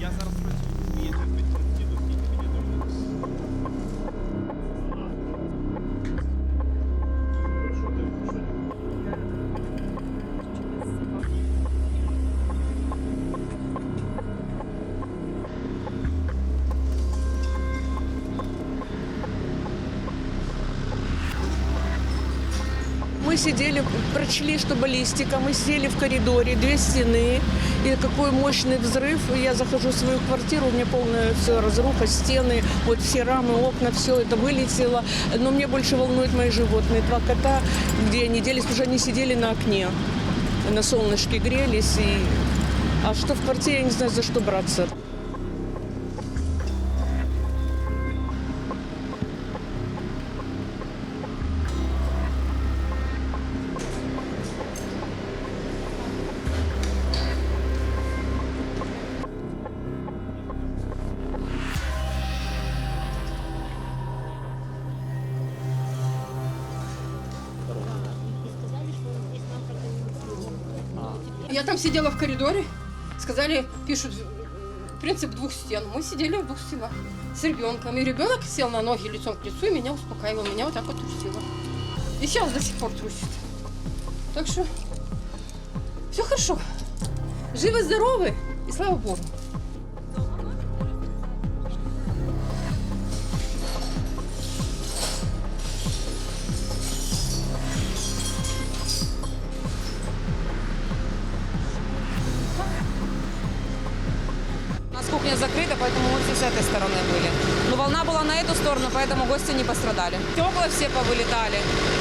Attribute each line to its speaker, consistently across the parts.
Speaker 1: Я зараз
Speaker 2: Мы сидели, прочли, что баллистика, мы сели в коридоре, две стены, и какой мощный взрыв. Я захожу в свою квартиру, у меня полная все разруха, стены, вот все рамы, окна, все это вылетело. Но мне больше волнуют мои животные, два кота, где они делись, что они сидели на окне, на солнышке грелись. И... А что в квартире, я не знаю, за что браться.
Speaker 3: Я там сидела в коридоре, сказали, пишут принцип двух стен. Мы сидели в двух стенах с ребенком. И ребенок сел на ноги лицом к лицу и меня успокаивал. Меня вот так вот трусило. И сейчас до сих пор трусит. Так что все хорошо. Живы, здоровы и слава Богу.
Speaker 4: Поэтому мы все с этой стороны были. Но волна была на эту сторону, поэтому гости не пострадали. Стекла все повылетали.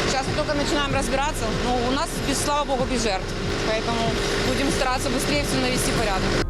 Speaker 4: Сейчас мы только начинаем разбираться. Но у нас, без, слава богу, без жертв. Поэтому будем стараться быстрее все навести порядок.